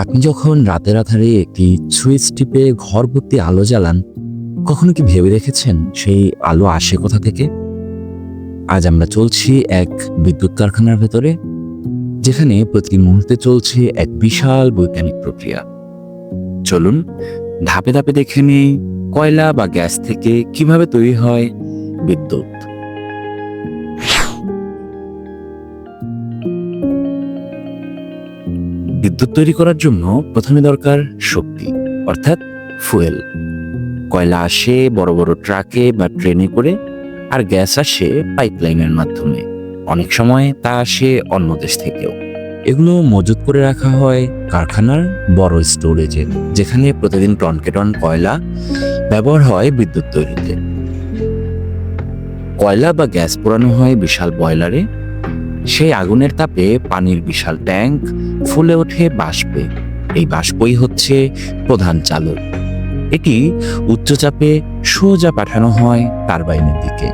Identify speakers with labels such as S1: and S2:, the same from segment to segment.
S1: আপনি যখন রাতের আধারে একটি সুইচ টিপে ঘর ভর্তি আলো জ্বালান, কখনো কি ভেবে রেখেছেন সেই আলো আসে কোথা থেকে? আজ আমরা চলছি এক বিদ্যুৎ কারখানার ভেতরে, যেখানে প্রতি মুহূর্তে চলছে এক বিশাল বৈজ্ঞানিক প্রক্রিয়া। চলুন, ধাপে ধাপে দেখে নিই কয়লা বা গ্যাস থেকে কীভাবে তৈরি হয় বিদ্যুৎ। বিদ্যুৎ তৈরি করার জন্য প্রথমে দরকার শক্তি, অর্থাৎ ফুয়েল। কয়লা আসে বড় বড় ট্রাকে বা ট্রেনে করে, আর গ্যাস আসে পাইপলাইনের মাধ্যমে। অনেক সময় তা আসে অন্য দেশ থেকেও। এগুলো মজুত করে রাখা হয় কারখানার বড় স্টোরেজে, যেখানে প্রতিদিন টনকে টন কয়লা ব্যবহার হয় বিদ্যুৎ তৈরিতে। কয়লা বা গ্যাস পোড়ানো হয় বিশাল বয়লারে সেই আগুনের তাপে পানির বিশাল ট্যাঙ্ক ফুলে ওঠে বাষ্পে। এই বাষ্পই হচ্ছে প্রধান চালক। এটি উচ্চচাপে সোজা পাঠানো হয় টারবাইনের দিকে।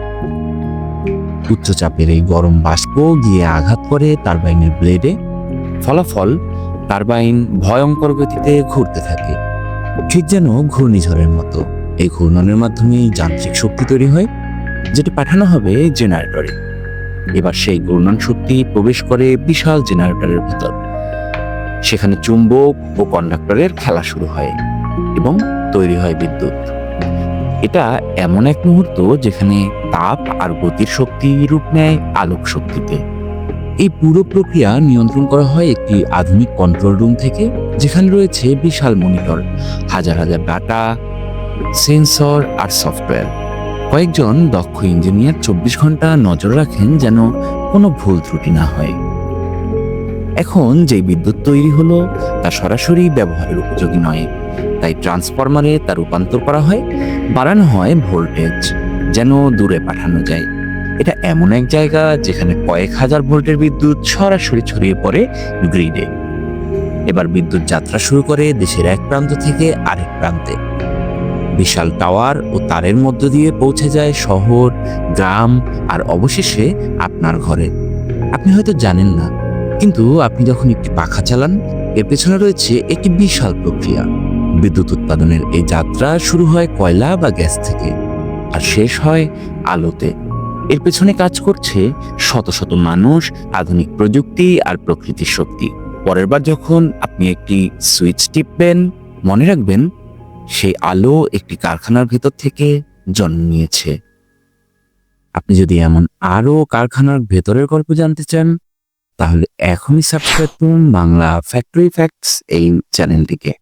S1: উচ্চচাপের এই গরম বাষ্প গিয়ে আঘাত করে টারবাইনের ব্লেডে। ফলাফল, টারবাইন ভয়ঙ্কর গতিতে ঘুরতে থাকে। ঠিক যেন ঘূর্ণিঝড়ের মতো। এই ঘূর্ণনের মাধ্যমে যান্ত্রিক শক্তি তৈরি হয়, যেটি পাঠানো হবে জেনারেটরে। এবার সেই ঘূর্ণন শক্তি প্রবেশ করে বিশাল জেনারেটরের ভেতর। সেখানে চুম্বক ও কন্ডাক্টরের খেলা শুরু হয় এবং তৈরি হয় বিদ্যুৎ। এটা এমন এক মুহূর্ত যেখানে তাপ আর গতির শক্তি রূপ নেয় আলোক শক্তিতে। এই পুরো প্রক্রিয়া নিয়ন্ত্রণ করা হয় একটি আধুনিক কন্ট্রোল রুম থেকে, যেখানে রয়েছে বিশাল মনিটর হাজার হাজার ডাটা সেন্সর আর সফটওয়্যার কয়েকজন দক্ষ ইঞ্জিনিয়ার চব্বিশ ঘণ্টা নজর রাখেন যেন কোনো ভুল ত্রুটি না হয়। এখন যে বিদ্যুৎ তৈরি হলো তা সরাসরি ব্যবহারের উপযোগী নয়। তাই ট্রান্সফরমারে তা রূপান্তর করা হয়, বাড়ানো হয় ভোল্টেজ, যেন দূরে পাঠানো যায়। এটা এমন এক জায়গা যেখানে কয়েক হাজার ভোল্টের বিদ্যুৎ সরাসরি ছড়িয়ে পড়ে গ্রিডে। এবার বিদ্যুৎ যাত্রা শুরু করে দেশের এক প্রান্ত থেকে আরেক প্রান্তে। বিশাল টাওয়ার ও তারের মধ্য দিয়ে পৌঁছে যায় শহর, গ্রাম আর অবশেষে আপনার ঘরে। আপনি হয়তো জানেন না, কিন্তু আপনি যখন একটি পাখা চালান, এর পেছনে রয়েছে একটি বিশাল প্রক্রিয়া। বিদ্যুৎ উৎপাদনের এই যাত্রা শুরু হয় কয়লা বা গ্যাস থেকে, আর শেষ হয় আলোতে। এর পেছনে কাজ করছে শত শত মানুষ, আধুনিক প্রযুক্তি আর প্রকৃতির শক্তি। পরের বার যখন আপনি একটি সুইচ টিপবেন, মনে রাখবেন সেই আলো একটি কারখানার ভেতর থেকে জন্ম নিয়েছে। আপনি যদি এমন আরও কারখানার ভেতরের গল্প জানতে চান, তাহলে এখনই সাবস্ক্রাইব করুন বাংলা ফ্যাক্টরি ফ্যাক্টস এই চ্যানেলটিকে।